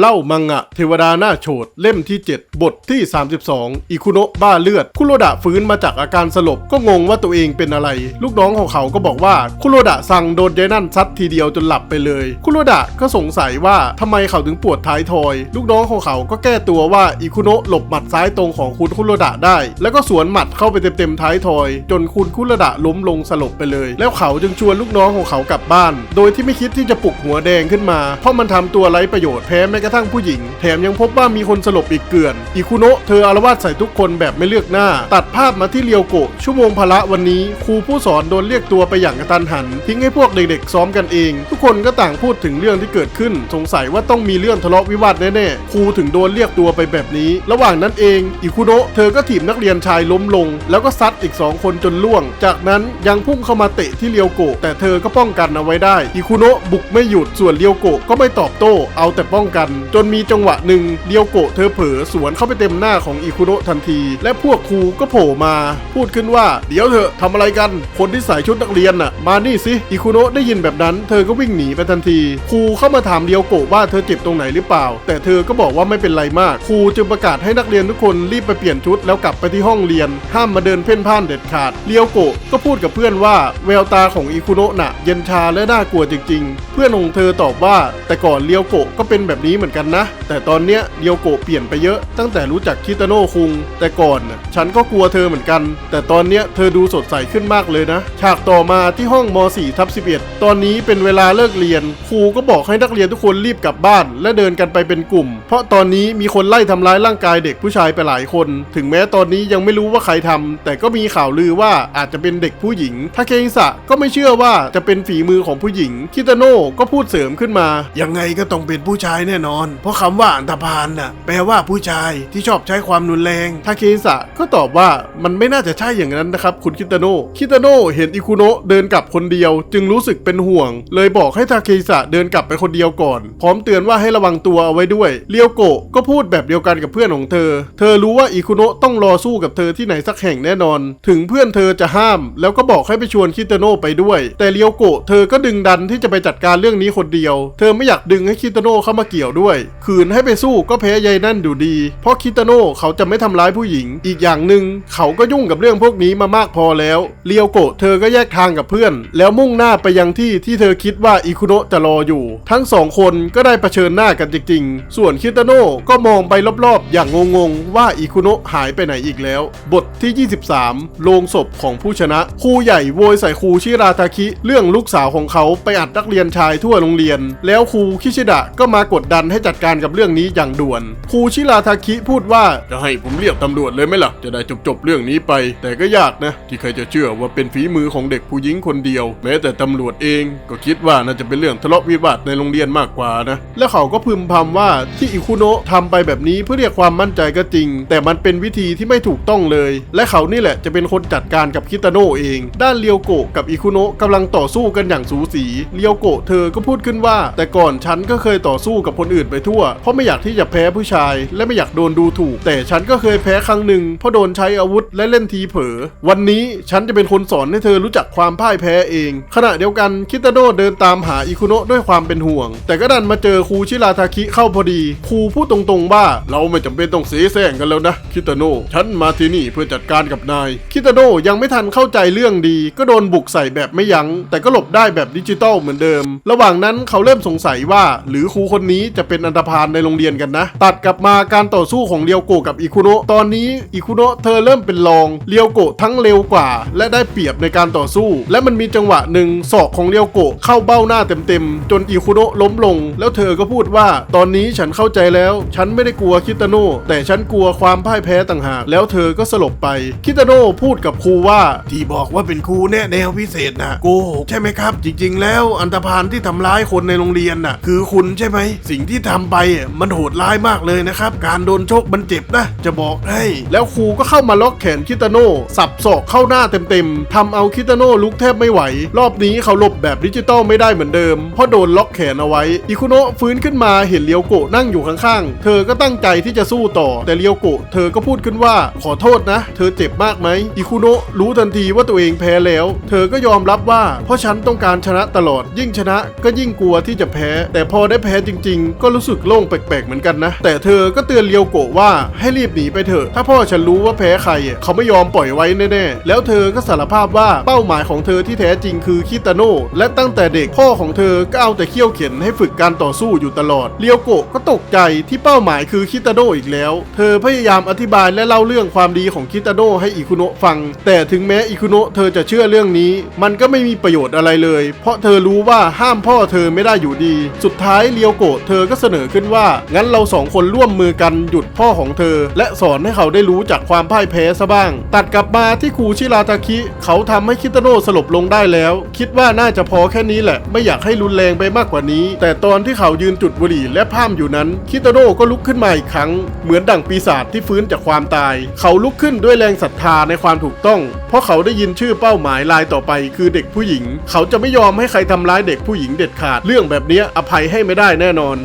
เล่ามังงะเทวดาหน้าโฉดเล่มที่ 7 บทที่ 32 อิคุโนะบ้าเลือด คุโรดะฟื้นมาจากอาการสลบก็งงว่าตัวเองเป็นอะไร ลูกน้องของเขาก็บอกว่า คุโรดะสั่งโดนยายนั่นซัดทีเดียวจนหลับไปเลย คุโรดะก็สงสัยว่าทำไมเขาถึงปวดท้ายทอย ลูกน้องของเขาก็แก้ตัวว่าอิคุโนะหลบหมัดซ้ายตรงของคุณคุโรดะได้ แล้วก็สวนหมัดเข้าไปเต็มๆท้ายทอย จนคุณคุโรดะล้มลงสลบไปเลย แล้วเขาจึงชวนลูกน้องของเขากลับบ้าน โดยที่ไม่คิดที่จะปลุกหัวแดงขึ้นมา เพราะมันทำตัวไร้ประโยชน์แพ้แม้กระทั่งผู้หญิง แถมยังพบว่ามีคนสลบอีกเกลื่อนอิคุโนะเธออารวาสใส่ทุกคนแบบไม่เลือกหน้า ตัดภาพมาที่เรียวโกะชั่วโมงพละวันนี้ ครูผู้สอนโดนเรียกตัวไปอย่างกระทันหัน ทิ้งให้พวกเด็กๆ ซ้อมกันเอง ทุกคนก็ต่างพูดถึงเรื่องที่เกิดขึ้น สงสัยว่าต้องมีเรื่องทะเลาะวิวาทแน่ๆครูถึงโดนเรียกตัวไปแบบนี้ ระหว่างนั้นเองอิคุโนะเธอก็ถีบนักเรียนชายล้มลง แล้วก็ซัดอีกสองคนจนล่วง จากนั้นยังพุ่งเข้ามาเตะที่เรียวโกะแต่เธอก็ป้องกันเอาไว้ได้อิคุโนะบุกไม่หยุดส่วนเรียวโกะก็ไม่ตอบโต้ เอาแต่ป้องกันจนมีจังหวะหนึ่งเรียวโกะเธอเผลอสวนเข้าไปเต็มหน้าของอิคุโนะทันที และพวกครูก็โผล่มา พูดขึ้นว่า เดี๋ยวเถอะทำอะไรกัน คนที่ใส่ชุดนักเรียนน่ะ มานี่สิอิคุโนะได้ยินแบบนั้น เธอก็วิ่งหนีไปทันที ครูเข้ามาถามเรียวโกะว่าเธอเจ็บตรงไหนหรือเปล่า แต่เธอก็บอกว่าไม่เป็นไรมาก ครูจึงประกาศให้นักเรียนทุกคนรีบไปเปลี่ยนชุดแล้วกลับไปที่ห้องเรียน ห้ามมาเดินเพ่นพ่านเด็ดขาดเรียวโกะก็พูดกับเพื่อนว่าแววตาของอิคุโนะน่ะ เย็นชาและน่ากลัวจริง ๆ เพื่อนของเธอตอบว่า แต่ก่อนเรียวโกะก็เป็นแบบนี้เหมือนกันนะ แต่ตอนเนี้ยเรียวโกะเปลี่ยนไปเยอะตั้งแต่รู้จักคิตาโนะคุง แต่ก่อนน่ะฉันก็กลัวเธอเหมือนกัน แต่ตอนเนี้ยเธอดูสดใสขึ้นมากเลยนะ ฉากต่อมาที่ห้องม .4 ทับ11 ตอนนี้เป็นเวลาเลิกเรียน ครูก็บอกให้นักเรียนทุกคนรีบกลับบ้าน และเดินกันไปเป็นกลุ่ม เพราะตอนนี้มีคนไล่ทำร้ายร่างกายเด็กผู้ชายไปหลายคน ถึงแม้ตอนนี้ยังไม่รู้ว่าใครทำแต่ก็มีข่าวลือว่าอาจจะเป็นเด็กผู้หญิงทาเคอิสะก็ไม่เชื่อว่าจะเป็นฝีมือของผู้หญิงคิตาโน่ก็พูดเสริมขึ้นมา ยังไงก็ต้องเป็นผู้ชายแน่นอนเพราะคำว่าอันธพาลน่ะแปลว่าผู้ชายที่ชอบใช้ความรุนแรงทาเคอิสะก็ตอบว่ามันไม่น่าจะใช่อย่างนั้นนะครับ คุณคิตาโน่คิตาโน่เห็นอิคุโนะเดินกลับคนเดียว จึงรู้สึกเป็นห่วง เลยบอกให้ทาเคอิสะเดินกลับไปคนเดียวก่อน พร้อมเตือนว่าให้ระวังตัวเอาไว้ด้วยเรียวโกะก็พูดแบบเดียวกันกับเพื่อนของเธอ เธอรู้ว่าอิคุโนะต้องรอสู้กับเธอที่ไหนสักแห่งแน่นอน ถึงเพื่อนเธอจะห้าม แล้วก็บอกให้ไปชวนคิตาโน่ไปด้วย แต่เรียวโกะเธอก็ดึงดันที่จะไปจัดการเรื่องนี้คนเดียว เธอไม่อยากดึงให้คิตาโน่เข้ามาเกี่ยวด้วยคืนให้ไปสู้ก็แพ้ยายนั่นอยู่ดี เพราะคิตาโน่เขาจะไม่ทำร้ายผู้หญิง อีกอย่างหนึ่งเขาก็ยุ่งกับเรื่องพวกนี้มามากพอแล้วเรียวโกะเธอก็แยกทางกับเพื่อน แล้วมุ่งหน้าไปยังที่ที่เธอคิดว่าอิคุโนะจะรออยู่ ทั้งสองคนก็ได้เผชิญหน้ากันจริงๆ ส่วนคิตาโน่ก็มองไปรอบๆ อย่างงงๆ ว่าอิคุโนะหายไปไหนอีกแล้ว บทที่ 23 โลงศพของผู้ชนะ ครูใหญ่โวยใส่ครูชิราทาคิ เรื่องลูกสาวของเขาไปอัดนักเรียนชายทั่วโรงเรียน แล้วครูคิชิดะก็มากดดันให้จัดการกับเรื่องนี้อย่างด่วนครูชิราทาคิพูดว่าจะให้ผมเรียกตำรวจเลยไหมล่ะ จะได้จบๆเรื่องนี้ไป แต่ก็ยากนะ ที่ใครจะเชื่อว่าเป็นฝีมือของเด็กผู้หญิงคนเดียว แม้แต่ตำรวจเองก็คิดว่าน่าจะเป็นเรื่องทะเลาะวิวาทในโรงเรียนมากกว่านะ และเขาก็พึมพำว่าที่อิคุโนะทำไปแบบนี้เพื่อเรียกความมั่นใจก็จริง แต่มันเป็นวิธีที่ไม่ถูกต้องเลย และเขานี่แหละจะเป็นคนจัดการกับคิตาโนะเอง ด้านเรียวโกะกับอิคุโนะกำลังต่อสู้กันอย่างสูสีเรียวโกะเธอก็พูดขึ้นว่า แต่ก่อนฉันก็เคยต่อสู้กับคนอื่นไปทั่ว เพราะไม่อยากที่จะแพ้ผู้ชาย และไม่อยากโดนดูถูก แต่ฉันก็เคยแพ้ครั้งหนึ่งเพราะโดนใช้อาวุธและเล่นทีเผลอวันนี้ฉันจะเป็นคนสอนให้เธอรู้จักความพ่ายแพ้เอง ขณะเดียวกันคิตาโนเดินตามหาอิคุโนะด้วยความเป็นห่วง แต่ก็ดันมาเจอครูชิราทาคิเข้าพอดีครูพูดตรงๆว่าเราไม่จำเป็นต้องเสียแซงกันแล้วนะคิตาโนะฉันมาที่นี่เพื่อจัดการกับนาย คิตาโนยังไม่ทันเข้าใจเรื่องดี ก็โดนบุกใส่แบบไม่ยัง้ง แต่ก็หลบได้แบบดิจิตอลเหมือนเดิม ระหว่างนั้นเขาเริ่มสงสัยว่า หรือครูคนนี้จะเป็นอันธพาลในโรงเรียนกันนะ ตัดกลับมาการต่อสู้ของเรียวโกะกับอิคุโนะตอนนี้อิคุโนะเธอเริ่มเป็นรองเรียวโกะทั้งเร็วกว่า และได้เปรียบในการต่อสู้ และมันมีจังหวะหนึ่งศอกของเรียวโกะเข้าเบ้าหน้าเต็มๆ จนอิคุโนะล้มลง แล้วเธอก็พูดว่า ตอนนี้ฉันเข้าใจแล้ว ฉันไม่ได้กลัวคิตาโนะแต่ฉันกลัวความพ่ายแพ้ต่างหากแล้วเธอก็สลบไปคิตาโนะพูดกับครูว่าที่บอกว่าเป็นครูแนะแนวพิเศษนะโกหกใช่ไหมครับ จริง ๆ แล้วอันตพาลที่ทำร้ายคนในโรงเรียนน่ะ คือคุณใช่ไหมสิ่งที่ทำไปอะมันโหดร้ายมากเลยนะครับ การโดนชกมันเจ็บนะ จะบอกให้ แล้วครูก็เข้ามาล็อกแขนคิตาโน่สับศอกเข้าหน้าเต็มๆทำเอาคิตาโน่ลุกแทบไม่ไหว รอบนี้เขาหลบแบบดิจิตอลไม่ได้เหมือนเดิม เพราะโดนล็อกแขนเอาไว้ อิคุโนะฟื้นขึ้นมาเห็นเลียวโกะนั่งอยู่ข้างๆ เธอก็ตั้งใจที่จะสู้ต่อ แต่เลียวโกะเธอก็พูดขึ้นว่าขอโทษนะ เธอเจ็บมากไหมอิคุโนะรู้ทันทีว่าตัวเองแพ้แล้ว เธอก็ยอมรับว่า เพราะฉันต้องการชนะตลอด ยิ่งชนะก็ยิ่งกลัวที่จะแพ้ แต่พอได้แพ้จริง ๆก็รู้สึกโล่งแปลกๆเหมือนกันนะ แต่เธอก็เตือนเลียวโกะว่าให้รีบหนีไปเถอะ ถ้าพ่อฉันรู้ว่าแพ้ใครอะเขาไม่ยอมปล่อยไว้แน่ๆ แล้วเธอก็สารภาพว่าเป้าหมายของเธอที่แท้จริงคือคิตาโน่และตั้งแต่เด็กพ่อของเธอก็เอาแต่เขี้ยวเข็นให้ฝึกการต่อสู้อยู่ตลอดเลียวโกะก็ตกใจที่เป้าหมายคือคิตาโน่อีกแล้ว เธอพยายามอธิบายและเล่าเรื่องความดีของคิตาโน่ให้อิคุโนะฟัง แต่ถึงแม้อิคุโนะเธอจะเชื่อเรื่องนี้ มันก็ไม่มีประโยชน์อะไรเลย เพราะเธอรู้ว่าห้ามพ่อเธอไม่ได้อยู่ดี สุดท้ายเลียวโกะเธอก็เสนอขึ้นว่า งั้นเราสองคนร่วมมือกันหยุดพ่อของเธอ และสอนให้เขาได้รู้จากความพ่ายแพ้ซะบ้าง ตัดกลับมาที่ครูชิราตาคิ เขาทำให้คิตโน่สลบลงได้แล้ว คิดว่าน่าจะพอแค่นี้แหละ ไม่อยากให้รุนแรงไปมากกว่านี้ แต่ตอนที่เขายืนจุดบุหรี่และพร่ำอยู่นั้น คิตโน่ก็ลุกขึ้นมาอีกครั้ง เหมือนดั่งปีศาจที่ฟื้นจากความตาย เขาลุกขึ้นด้วยแรงศรัทธาในความถูกต้อง เพราะเขาได้ยินชื่อเป้าหมายรายต่อไป คือเด็กผู้หญิง เขาจะไม่ยอมให้ใครทำร้ายเด็กผู้หญิงเด็ดขาด เรื่องแบบนี้อภัยให้ไม่ได้แน่นอน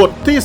บทที่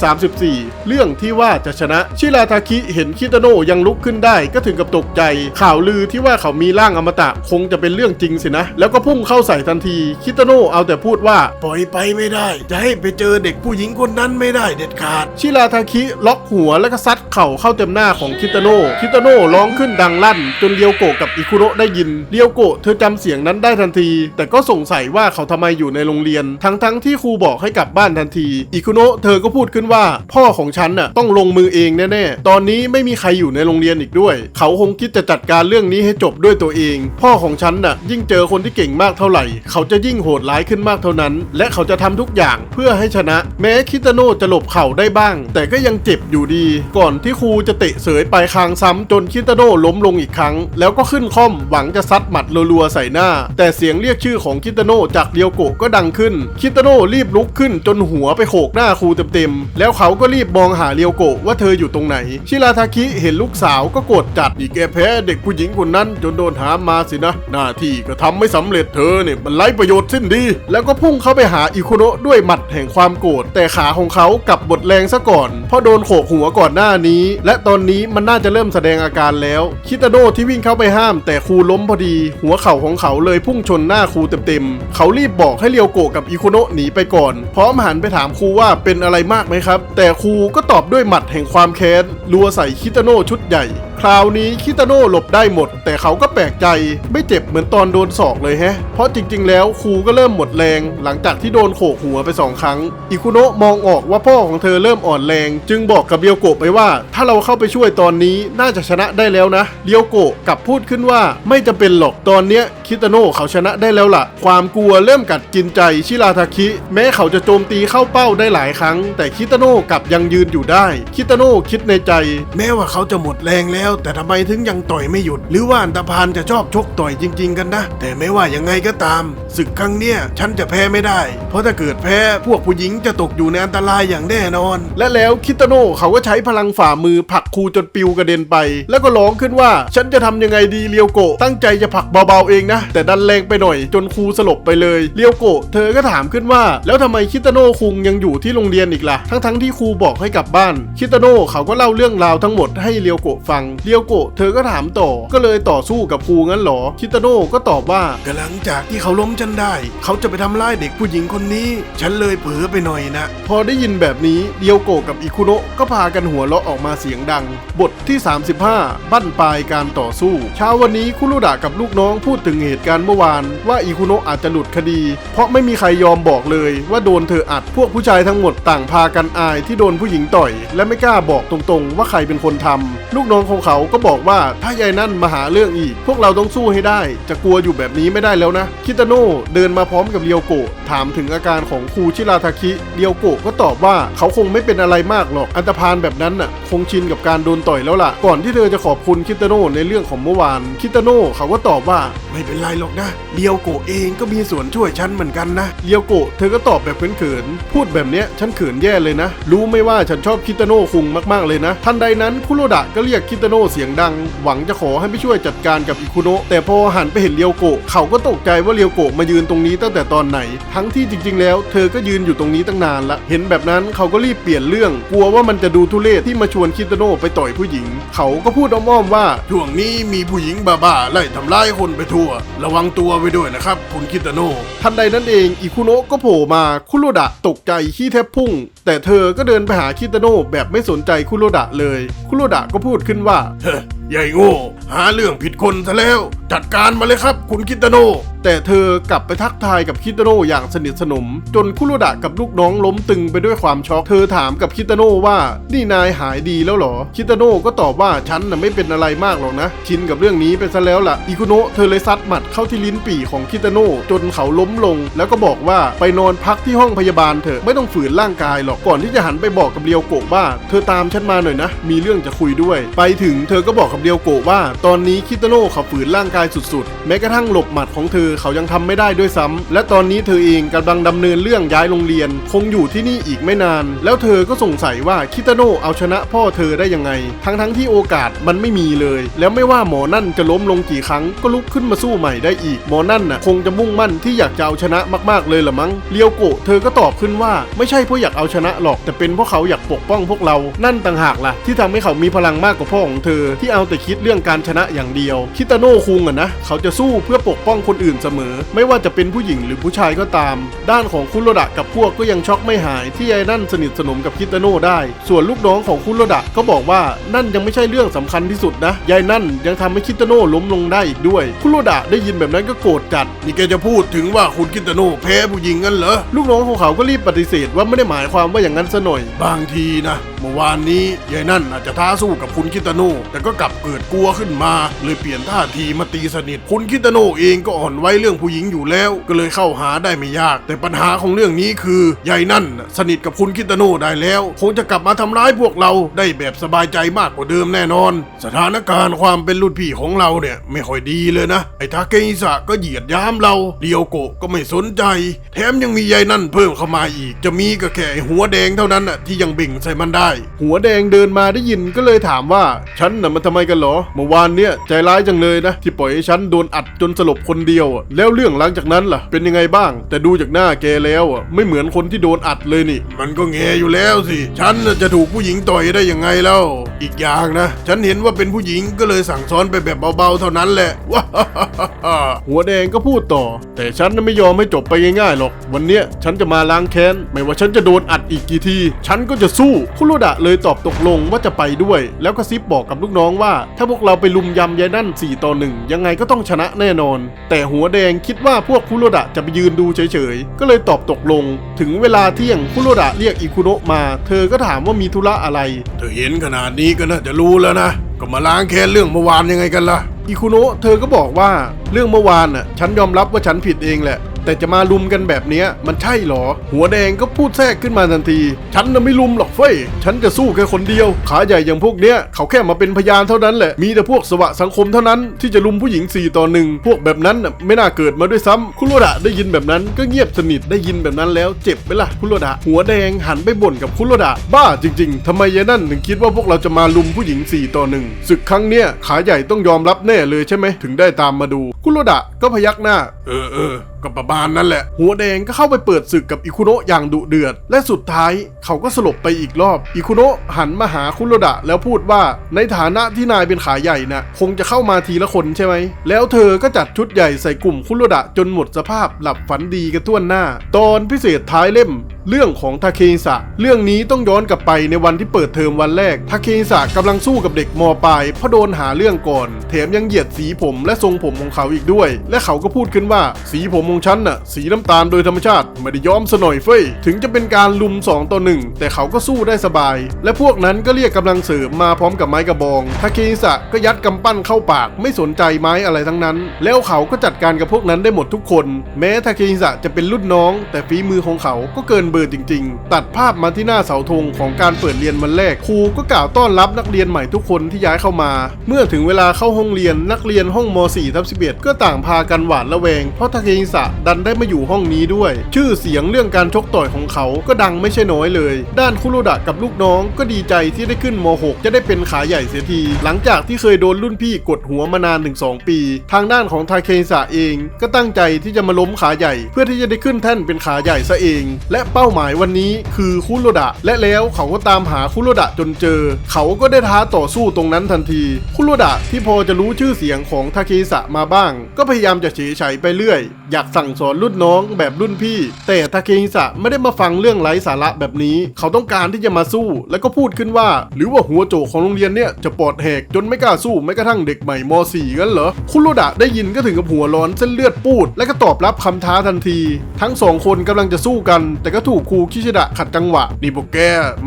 34 เรื่องที่ว่าจะชนะ ชิราทาคิเห็นคิตาโนะยังลุกขึ้นได้ก็ถึงกับตกใจ ข่าวลือที่ว่าเขามีร่างอมตะคงจะเป็นเรื่องจริงสินะ แล้วก็พุ่งเข้าใส่ทันที คิตาโนะเอาแต่พูดว่า ปล่อยไปไม่ได้ จะให้ไปเจอเด็กผู้หญิงคนนั้นไม่ได้เด็ดขาด ชิราทาคิล็อกหัวแล้วก็ซัดเข่าเข้าเต็มหน้าของคิตาโนะคิตาโนะร้องขึ้นดังลั่น จนเลียวโกะกับอิคุโนะได้ยินเลียวโกะเธอจำเสียงนั้นได้ทันที แต่ก็สงสัยว่าเขาทำไมอยู่ในโรงเรียน ทั้งๆที่ครูบอกให้กลับบ้านทันทีอิคุโนะเธอก็พูดขึ้นว่า พ่อของฉันน่ะต้องลงมือเองแน่ๆ ตอนนี้ไม่มีใครอยู่ในโรงเรียนอีกด้วย เขาคงคิดจะจัดการเรื่องนี้ให้จบด้วยตัวเอง พ่อของฉันน่ะยิ่งเจอคนที่เก่งมากเท่าไหร่ เขาจะยิ่งโหดร้ายขึ้นมากเท่านั้น และเขาจะทำทุกอย่างเพื่อให้ชนะ แม้คิตาโนจะหลบเข่าได้บ้าง แต่ก็ยังเจ็บอยู่ดี ก่อนที่ครูจะเตะเสยปลายคางซ้ำจนคิตาโนล้มลงอีกครั้ง แล้วก็ขึ้นค่อมหวังจะซัดหมัดรัวๆใส่หน้า แต่เสียงเรียกชื่อของคิตาโนจากเดียวโกะก็ดังขึ้น คิตาโนรีบลุกขึ้นจนหัวไปโขกหน้าครูเต็มๆแล้วเขาก็รีบมองหาเรียวโกะว่าเธออยู่ตรงไหน ชิราทาคิเห็นลูกสาวก็โกรธจัดอีกแกแพ้เด็กผู้หญิงคนนั้นจนโดนหามมาสินะ หน้าที่ก็ทำไม่สำเร็จเธอเนี่ยมันไร้ประโยชน์สิ้นดี แล้วก็พุ่งเข้าไปหาอิคุโนะด้วยหมัดแห่งความโกรธแต่ขาของเขากลับบดแรงซะก่อน เพราะโดนโขกหัวก่อนหน้านี้ และตอนนี้มันน่าจะเริ่มแสดงอาการแล้ว คิตาโนะที่วิ่งเข้าไปห้าม แต่ครูล้มพอดี หัวเข่าของเขาเลยพุ่งชนหน้าครูเต็มๆเขารีบบอกให้เรียวโกะกับอิคุโนะหนีไปก่อน พร้อมหันไปถามครูว่าเป็นอะไรมากไหมครับ แต่ครูก็ตอบด้วยหมัดแห่งความแค้นรัวใส่คิตาโน่ชุดใหญ่ คราวนี้คิตาโน่หลบได้หมด แต่เขาก็แปลกใจไม่เจ็บเหมือนตอนโดนศอกเลยแฮะ เพราะจริงๆ แล้วครูก็เริ่มหมดแรง หลังจากที่โดนโขกหัวไปสองครั้ง อิคุโนะมองออกว่าพ่อของเธอเริ่มอ่อนแรง จึงบอกกับเรียวโกะไปว่า ถ้าเราเข้าไปช่วยตอนนี้น่าจะชนะได้แล้วนะเรียวโกะกลับพูดขึ้นว่าไม่จำเป็นหรอกตอนเนี้ยคิตาโน่เขาชนะได้แล้วล่ะ ความกลัวเริ่มกัดกินใจชิราทาคิ แม้เขาจะโจมตีเข้าเป้าได้หลายครั้ง แต่คิตาโน่กลับยังยืนอยู่ได้ คิตาโน่คิดในใจ แม้ว่าเขาจะหมดแรงแล้วแต่ทำไมถึงยังต่อยไม่หยุด หรือว่าอันตพานจะชอบชกต่อยจริง ๆ กันนะ แต่ไม่ว่ายังไงก็ตามศึกครั้งเนี้ยฉันจะแพ้ไม่ได้ เพราะถ้าเกิดแพ้พวกผู้หญิงจะตกอยู่ในอันตรายอย่างแน่นอน และแล้วคิตาโน่เขาก็ใช้พลังฝ่ามือผลักครูจนปิวกระเด็นไป แล้วก็ร้องขึ้นว่า ฉันจะทำยังไงดีเลียวโกะตั้งใจจะผลักเบาๆเองนะ แต่ดันแรงไปหน่อย จนครูสลบไปเลยเลียวโกะเธอก็ถามขึ้นว่า แล้วทำไมคิตาโน่คุงยังอยู่ที่โรงเรียนอีกล่ะ ทั้งๆที่ครูบอกให้กลับบ้าน คิตาโน่เขาก็เล่าเรื่องราวทั้งหมดให้เลียวโกะฟังเลียวโกะเธอก็ถามต่อ ก็เลยต่อสู้กับครูงั้นเหรอ คิตาโน่ก็ตอบว่าก็หลังจากที่เขาล้มฉันได้ เขาจะไปทำร้ายเด็กผู้หญิงคนนี้ ฉันเลยเผลอไปหน่อยนะ พอได้ยินแบบนี้เลียวโกะกับอิคุโนะก็พากันหัวเราะออกมาเสียงดัง บท ที่ 35 บั้นปลายการต่อสู้ เช้าวันนี้คุรุดะกับลูกน้องพูดถึงเหตุการณ์เมื่อวาน ว่าอิคุโนะอาจจะหลุดคดี เพราะไม่มีใครยอมบอกเลยว่าโดนเธออัดพวกผู้ชายทั้งหมดต่างพากันอายที่โดนผู้หญิงต่อย และไม่กล้าบอกตรงๆ ว่าใครเป็นคนทำลูกน้องของเขาก็บอกว่าถ้ายายนั่นมาหาเรื่องอีก พวกเราต้องสู้ให้ได้ จะกลัวอยู่แบบนี้ไม่ได้แล้วนะ คิตาโน่เดินมาพร้อมกับเรียวโกะถามถึงอาการของครูชิราทาคิเรียวโกะก็ตอบว่าเขาคงไม่เป็นอะไรมากหรอกอันตรพานแบบนั้นน่ะคงชินกับการโดนต่อยแล้วล่ะก่อนที่เธอจะขอบคุณคิตาโน่ในเรื่องของเมื่อวาน คิตาโน่เขาก็ตอบว่าไม่เป็นไรหรอกนะเรียวโกะเองก็มีส่วนช่วยฉันเหมือนกันนะเรียวโกะเธอก็ตอบแบบเขินๆพูดแบบเนี้ยฉันเขินแย่เลยนะ รู้ไหม่ว่าฉันชอบคิตาโน่คุงมากๆเลยนะ ทันใดนั้นคุโรดะก็เรียกคิตาโน่เสียงดัง หวังจะขอให้ไปช่วยจัดการกับอิคุโนะแต่พอหันไปเห็นเรียวโกะเขาก็ตกใจว่าเรียวโกะมายืนตรงนี้ตั้งแต่ตอนไหน ทั้งที่จริง ๆ แล้ว เธอก็ยืนอยู่ตรงนี้ตั้งนานละเห็นแบบนั้นเขาก็รีบเปลี่ยนเรื่อง กลัวว่ามันจะดูทุเรศที่มาชวนคิตาโน่ไปต่อยผู้หญิงญิง เขาก็พูดอ้อมๆว่าช่วงนี้มีผู้หญิงบ้าๆไล่ทำร้ายคนไปทั่ว ระวังตัวไว้ด้วยนะครับ คุณคิตาโนทันใดนั้นเองอิคุโนะก็โผล่มาคุโรดะตกใจขี้แทบพุ่งแต่เธอก็เดินไปหาคิตาโนะแบบไม่สนใจคุโรดะเลย คุโรดะก็พูดขึ้นว่า เฮ้ยใหญ่โง่หาเรื่องผิดคนซะแล้ว จัดการมาเลยครับ คุณคิตาโนะแต่เธอกลับไปทักทายกับคิตาโนะอย่างสนิทสนม จนคุโรดะกับลูกน้องล้มตึงไปด้วยความช็อกเธอถามกับคิตาโนะว่า นี่นายหายดีแล้วเหรอ คิตาโนะก็ตอบว่าฉันน่ะไม่เป็นอะไรมากหรอกนะ ชินกับเรื่องนี้ไปซะแล้วล่ะอิคุโนะเธอเลยซัดหมัดเข้าที่ลิ้นปี่ของคิตาโนะจนเขาล้มลง แล้วก็บอกว่าไปนอนพักที่ห้องพยาบาลเถอะไม่ต้องฝืนร่างกายหรอกก่อนที่จะหันไปบอกกับเรียวโกะว่า เธอตามฉันมาหน่อยนะ มีเรื่องจะคุยด้วย ไปถึงเธอก็บอกกับเรียวโกะว่า ตอนนี้คิตาโนะเขาฝืนร่างกายสุดๆ แม้กระทั่งหลบหมัดของเธอเขายังทำไม่ได้ด้วยซ้ำและตอนนี้เธอเองกำลังดำเนินเรื่องย้ายโรงเรียน คงอยู่ที่นี่อีกไม่นาน แล้วเธอก็สงสัยว่าคิตาโนะเอาชนะพ่อเธอได้ยังไง ทั้งๆที่โอกาสมันไม่มีเลย แล้วไม่ว่าหมอนั่นจะล้มลงกี่ครั้งก็ลุกขึ้นมาสู้ใหม่ได้อีก หมอนั่นน่ะคงจะมุ่งมั่นที่อยากจะเอาชนะมากๆเลยละมั้งเลียวโกะเธอก็ตอบขึ้นว่าไม่ใช่เพราะอยากเอาชนะหรอก แต่เป็นเพราะเขาอยากปกป้องพวกเรา นั่นต่างหากล่ะ ที่ทำให้เขามีพลังมากกว่าพ่อของเธอ ที่เอาแต่คิดเรื่องการชนะอย่างเดียว คิตาโน่คุงอะนะ เขาจะสู้เพื่อปกป้องคนอื่นเสมอ ไม่ว่าจะเป็นผู้หญิงหรือผู้ชายก็ตาม ด้านของคุโรดะกับพวกก็ยังช็อกไม่หายที่ยายนั่นสนิทสนมกับคิตาโน่ได้ ส่วนลูกน้องของคุโรดะก็บอกว่านั่นยังไม่ใช่เรื่องสำคัญที่สุดนะยายนั่นยังทำให้คิตาโน่ล้มลงได้อีกด้วย คุโรดะได้ยินแบบนั้นก็โกรธจัดนี่แกจะพูดถึงว่าคุณคิตาโน่แพ้ผู้หญิงงั้นเหรอลูกน้องของเขาก็รีบปฏิเสธว่าไม่ได้หมายความว่าอย่างนั้นซะหน่อย บางทีนะเมื่อวานนี้ยายนั่นอาจจะท้าสู้กับคุณคิตาโน่แต่ก็กลับเกิดกลัวขึ้นมา เลยเปลี่ยนท่าทีมาตีสนิท คุณคิตาโน่เองก็อ่อนไว้เรื่องผู้หญิงอยู่แล้ว ก็เลยเข้าหาได้ไม่ยาก แต่ปัญหาของเรื่องนี้คือยายนั่น สนิทกับคุณคิตาโน่ได้แล้ว คงจะกลับมาทำร้ายพวกเราได้แบบสบายใจมากกว่าเดิมแน่นอน สถานการณ์ความเป็นรุ่นพี่ของเราเนี่ยไม่ค่อยดีเลยนะไอ้ทาเกอิสะก็เหยียดย้ามเราเดียวโกะก็ไม่สนใจ แถมยังมียายนั่นเพิ่มเข้ามาอีก จะมีก็แค่ไอ้หัววแดงเท่านั้นน่ะที่ยังเบ่งใส่มันได้ หัวแดงเดินมาได้ยินก็เลยถามว่าฉันน่ะมันทำไมกันหรอ เมื่อวานเนี่ยใจร้ายจังเลยนะ ที่ปล่อยให้ฉันโดนอัดจนสลบคนเดียวอะแล้วเรื่องหลังจากนั้นล่ะ เป็นยังไงบ้าง แต่ดูจากหน้าแกแล้วอะไม่เหมือนคนที่โดนอัดเลยนี่ มันก็แงอยู่แล้วสิ ฉันน่ะจะถูกผู้หญิงต่อยได้ยังไงเล่าอีกอย่างนะ ฉันเห็นว่าเป็นผู้หญิงก็เลยสั่งสอนไปแบบเบาๆเท่านั้นแหละว้าหัวแดงก็พูดต่อ แต่ฉันน่ะไม่ยอมให้จบไปง่ายๆหรอก วันเนี้ยฉันจะมาล้างแค้นไม่ว่าฉันจะโดนอัดอีกกี่ที ฉันก็จะสู้คุโรดะเลยตอบตกลงว่าจะไปด้วย แล้วก็ซิปบอกกับลูกน้องว่า ถ้าพวกเราไปลุมยำยายนั่น 4 ต่อ1ยังไงก็ต้องชนะแน่นอน แต่หัวแดงคิดว่าพวกคุโรดะจะไปยืนดูเฉยๆ ก็เลยตอบตกลง ถึงเวลาเที่ยงคุโรดะเรียกอิคุโนะมา เธอก็ถามว่ามีธุระอะไร เธอเห็นขนาดนี้ก็น่าจะรู้แล้วนะก็มาล้างแค้นเรื่องเมื่อวานยังไงกันล่ะอิคุโนะเธอก็บอกว่าเรื่องเมื่อวานน่ะฉันยอมรับว่าฉันผิดเองแหละ แต่จะมาลุมกันแบบเนี้ยมันใช่หรอ หัวแดงก็พูดแทรกขึ้นมาทันที ฉันน่ะไม่ลุมหรอกเฟ้ย ฉันจะสู้แค่คนเดียว ขาใหญ่อย่างพวกเนี้ยเขาแค่มาเป็นพยานเท่านั้นแหละ มีแต่พวกสวะสังคมเท่านั้นที่จะลุมผู้หญิง4ต่อหนึ่งพวกแบบนั้นน่ะไม่น่าเกิดมาด้วยซ้ำคุโรดะได้ยินแบบนั้นก็เงียบสนิทได้ยินแบบนั้นแล้วเจ็บไหมล่ะคุโรดะหัวแดงหันไปบ่นกับคุโรดะบ้าจริง ๆทำไมยายนั่นถึงคิดว่าพวกเราจะมาลุมผู้หญิง4ต่อหนึ่งศึกครั้งเนี้ยขาใหญ่ต้องยอมรับแน่เลยใช่ไหมถึงได้ตามมาดู คุโรดะก็พยักหน้า เออเออ ก็ประมาณนั้นแหละ หัวแดงก็เข้าไปเปิดศึกกับอิคุโนะอย่างดุเดือด และสุดท้ายเขาก็สลบไปอีกรอบ อิคุโนะหันมาหาคุโรดะแล้วพูดว่าในฐานะที่นายเป็นขาใหญ่นะ่ะคงจะเข้ามาทีละคนใช่ไหม แล้วเธอก็จัดชุดใหญ่ใส่กลุ่มคุโรดะจนหมดสภาพหลับฝันดีกันทั่วหน้า ตอนพิเศษท้ายเล่มเรื่องของทาเคอิสะเรื่องนี้ต้องย้อนกลับไปในวันที่เปิดเทอมวันแรกทาเคอิสะกำลังสู้กับเด็กมปลายเพราะโดนหาเรื่องก่อน แถมยังเหยียดสีผมและทรงผมของเขาอีกด้วย และเขาก็พูดขึ้นว่า สีผมของฉันน่ะ สีน้ำตาลโดยธรรมชาติไม่ได้ย้อมซะหน่อยเฟ้ยถึงจะเป็นการลุม2ต่อ1แต่เขาก็สู้ได้สบาย และพวกนั้นก็เรียกกำลังเสริมมาพร้อมกับไม้กระบองทาเคอิสะก็ยัดกำปั้นเข้าปากไม่สนใจไม้อะไรทั้งนั้น แล้วเขาก็จัดการกับพวกนั้นได้หมดทุกคน แม้ทาเคอิสะจะเป็นรุ่นน้อง แต่ฝีมือของเขาก็เกินเบอร์จริง ๆ ตัดภาพมาที่หน้าเสาธงของการเปิดเรียนวันแรกครูก็กล่าวต้อนรับนักเรียนใหม่ทุกคนที่ย้ายเข้ามา เมื่อถึงเวลาเข้าห้องเรียนนักเรียนห้องม .4 ทับ11 ก็ต่างพากันหวาดระแวง เพราะทาเคอิสะดันได้มาอยู่ห้องนี้ด้วย ชื่อเสียงเรื่องการชกต่อยของเขาก็ดังไม่ใช่น้อยเลย ด้านคุโรดะกับลูกน้องก็ดีใจที่ได้ขึ้นม .6 จะได้เป็นขาใหญ่เสียที หลังจากที่เคยโดนรุ่นพี่กดหัวมานานถึง2ปี ทางด้านของทาเคอิสะเอง ก็ตั้งใจที่จะมาล้มขาใหญ่ เพื่อที่จะได้ขึ้นแท่นเป็นขาใหญ่ซะเอง และเป้าป้าหมายวันนี้คือคุโรดะ และแล้วเขาก็ตามหาคุโรดะจนเจอ เขาก็ได้ท้าต่อสู้ตรงนั้นทันที คุโรดะที่พอจะรู้ชื่อเสียงของทาเคสะมาบ้าง ก็พยายามจะเฉยเฉยไปเรื่อย อยากสั่งสอนรุ่นน้องแบบรุ่นพี่ แต่ทาเคสะไม่ได้มาฟังเรื่องไร้สาระแบบนี้ เขาต้องการที่จะมาสู้ แล้วก็พูดขึ้นว่า หรือว่าหัวโจกของโรงเรียนเนี่ยจะปอดแหกจนไม่กล้าสู้แม้กระทั่งเด็กใหม่ม .4 กันเหรอคุโรดะได้ยินก็ถึงกับหัวร้อนเส้นเลือดปูด และก็ตอบรับคำท้าทันที ทั้งสองคนกำลังจะสู้กัน แต่ก็ถูกครูคิชิดะขัดจังหวะ นี่พวกแก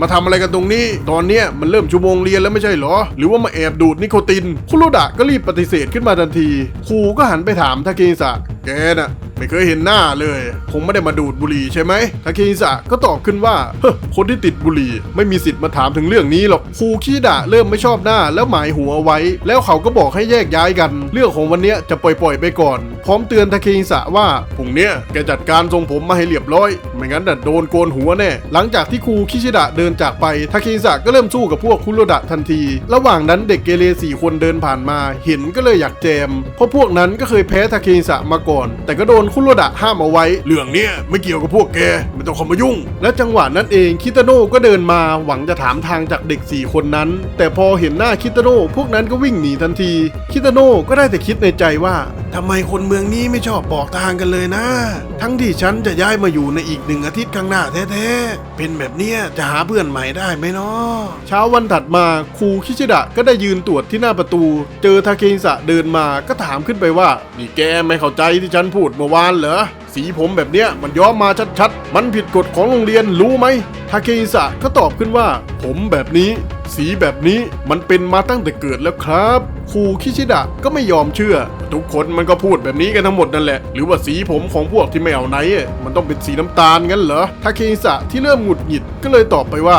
มาทำอะไรกันตรงนี้ ตอนเนี้ยมันเริ่มชั่วโมงเรียนแล้วไม่ใช่เหรอ หรือว่ามาแอบดูดนิโคติน คุโรดะก็รีบปฏิเสธขึ้นมาทันที ครูก็หันไปถามทาเกสะ แกน่ะ ไม่เคยเห็นหน้าเลย คงไม่ได้มาดูดบุหรี่ใช่ไหมทาเคอิสะก็ตอบขึ้นว่าเฮ้อคนที่ติดบุหรี่ ไม่มีสิทธิ์มาถามถึงเรื่องนี้หรอกครูคิชิดะเริ่มไม่ชอบหน้าแล้วหมายหัวไว้ แล้วเขาก็บอกให้แยกย้ายกัน เรื่องของวันนี้จะปล่อยๆไปก่อน พร้อมเตือนทาเคอิสะว่าพรุ่งเนี้ยแกจัดการทรงผมมาให้เรียบร้อย ไม่งั้นน่ะโดนโกนหัวแน่ หลังจากที่ครูคิชิดะเดินจากไปทาเคอิสะก็เริ่มสู้กับพวกคุโรดะทันที ระหว่างนั้นเด็กเกเรสี่คนเดินผ่านมา เห็นก็เลยอยากแจม เพราะพวกนั้นก็เคยแพ้ทาเคอิสะมาก่อนแต่ก็โดนคุโรดะห้ามเอาไว้ เรื่องเนี้ยไม่เกี่ยวกับพวกแกไม่ต้องเข้ามายุ่ง และจังหวะนั้นเองคิตาโน่ก็เดินมาหวังจะถามทางจากเด็กสี่คนนั้น แต่พอเห็นหน้าคิตาโน่พวกนั้นก็วิ่งหนีทันที คิตาโน่ก็ได้แต่คิดในใจว่า ทำไมคนเมืองนี้ไม่ชอบบอกทางกันเลยนะ ทั้งที่ฉันจะย้ายมาอยู่ในอีกหนึ่งอาทิตย์ข้างหน้าแท้ๆ เป็นแบบเนี้ยจะหาเพื่อนใหม่ได้ไหมเนาะเช้าวันถัดมาครูคิชิดะก็ได้ยืนตรวจที่หน้าประตู เจอทาเคอิสะเดินมาก็ถามขึ้นไปว่า นี่แกไม่เข้าใจที่ฉันพูดเมื่อวานเหรอ สีผมแบบเนี้ยมันย้อมมาชัดๆ มันผิดกฎของโรงเรียนรู้ไหมทาเคอิสะก็ตอบขึ้นว่า ผมแบบนี้ สีแบบนี้มันเป็นมาตั้งแต่เกิดแล้วครับครูคิชิดะก็ไม่ยอมเชื่อ ทุกคนมันก็พูดแบบนี้กันทั้งหมดนั่นแหละ หรือว่าสีผมของพวกที่ไม่เอาไหน มันต้องเป็นสีน้ำตาลงั้นเหรอทาเคอิสะที่เริ่มหงุดหงิดก็เลยตอบไปว่า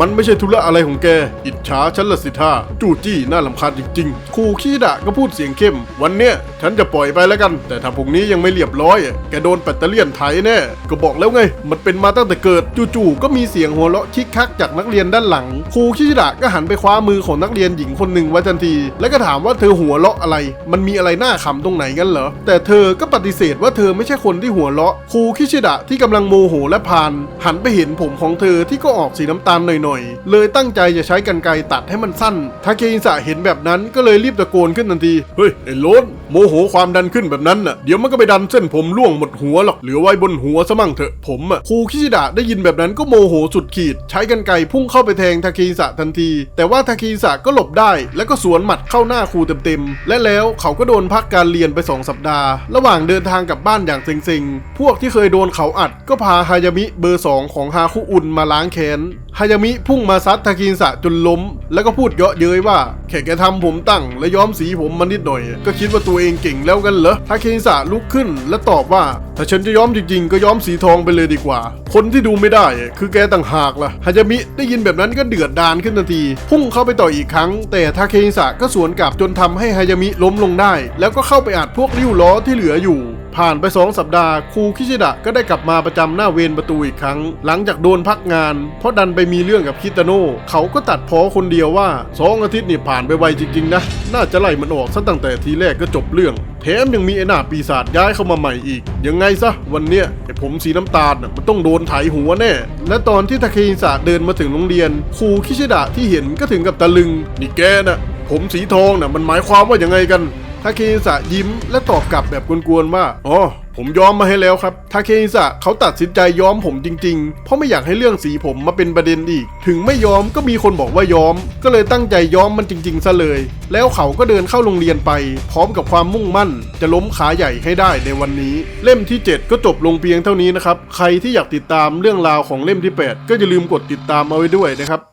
มันไม่ใช่ธุระอะไรของแก อิจฉาฉันละสิท่าจูจี้น่าลำคาญจริงๆครูขี้ดะก็พูดเสียงเข้ม วันเนี้ยฉันจะปล่อยไปแล้วกัน แต่ถ้าพรุ่งนี้ยังไม่เรียบร้อย แกโดนแบตเตอรี่ยนไถแน่ ก็บอกแล้วไง มันเป็นมาตั้งแต่เกิด จู่ๆก็มีเสียงหัวเราะคิกคักจากนักเรียนด้านหลัง ครูขี้ดะก็หันไปคว้ามือของนักเรียนหญิงคนหนึ่งไว้ทันทีและก็ถามว่าเธอหัวเราะอะไร มันมีอะไรน่าขำตรงไหนกันเหรอ แต่เธอก็ปฏิเสธว่าเธอไม่ใช่คนที่หัวเราะ ครูคิชิดะที่กำลังโมโหและพาน หันไปเห็นผมของเธอที่ก็ออกสีน้ำตาลหน่อยๆ เลยตั้งใจจะใช้กรรไกรตัดให้มันสั้น ทาเคอินสะเห็นแบบนั้นก็เลยรีบตะโกนขึ้นทันที เฮ้ยไอ้โลน โมโหความดันขึ้นแบบนั้นน่ะเดี๋ยวมันก็ไปดันเส้นผมร่วงหมดหัวหรอกเหลือไว้บนหัวซะมั่งเถอะผมอะครูคิชิดะได้ยินแบบนั้นก็โมโหสุดขีด ใช้กรรไกพุ่งเข้าไปแทงทาคอิสะทันที แต่ว่าทาคอิสะก็หลบได้ แล้วก็สวนหมัดเข้าหน้าครูเต็มๆและแล้วเขาก็โดนพักการเรียนไปสองสัปดาห์ ระหว่างเดินทางกลับบ้านอย่างเซ็งๆ พวกที่เคยโดนเขาอัดก็พาฮายามิเบอร์สองของฮาคุอุนมาล้างแค้นฮายามิพุ่งมาซัดทาคินสะจนล้ม แล้วก็พูดเยาะเย้ยว่าแค่แกทำผมตั้งและย้อมสีผมมานิดหน่อย ก็คิดว่าตัวเองเก่งแล้วกันเหรอทาเคินสะลุกขึ้นและตอบว่า ถ้าฉันจะย้อมจริงๆ ก็ย้อมสีทองไปเลยดีกว่า คนที่ดูไม่ได้คือแกต่างหากล่ะฮายามิได้ยินแบบนั้นก็เดือดดานขึ้นทันที พุ่งเข้าไปต่ออีกครั้ง แต่ทาเคอิสะก็สวนกลับจนทำให้ฮายามิล้มลงได้ แล้วก็เข้าไปอัดพวกริ้วล้อที่เหลืออยู่ ผ่านไปสองสัปดาห์ครูคิชิดะก็ได้กลับมาประจำหน้าเวรประตูอีกครั้ง หลังจากโดนพักงาน เพราะดันไปมีเรื่องกับคิตาโน่เขาก็ตัดพ้อคนเดียวว่าสองอาทิตย์นี่ผ่านไปไวจริงๆนะน่าจะไล่มันออกซะตั้งแต่ทีแรกก็จบเรื่องแถมยังมีไอ้หน้าปีศาจย้ายเข้ามาใหม่อีก ยังไงซะ วันเนี้ยไอ้ผมสีน้ำตาลน่ะมันต้องโดนไถหัวแน่ และตอนที่ทาเคอิสะเดินมาถึงโรงเรียนครูคิชิดะที่เห็นก็ถึงกับตะลึง นี่แกน่ะ ผมสีทองน่ะมันหมายความว่ายังไงกัน ทาเคอิสะยิ้มและตอบกลับแบบกวนๆว่าอ๋อผมยอมมาให้แล้วครับ ทาเคอิสะเขาตัดสินใจยอมผมจริงๆ เพราะไม่อยากให้เรื่องสีผมมาเป็นประเด็นอีก ถึงไม่ยอมก็มีคนบอกว่ายอม ก็เลยตั้งใจยอมมันจริงๆซะเลย แล้วเขาก็เดินเข้าโรงเรียนไป พร้อมกับความมุ่งมั่น จะล้มขาใหญ่ให้ได้ในวันนี้ เล่มที่ 7 ก็จบลงเพียงเท่านี้นะครับ ใครที่อยากติดตามเรื่องราวของเล่มที่ 8 ก็อย่าลืมกดติดตามเอาไว้ด้วยนะครับ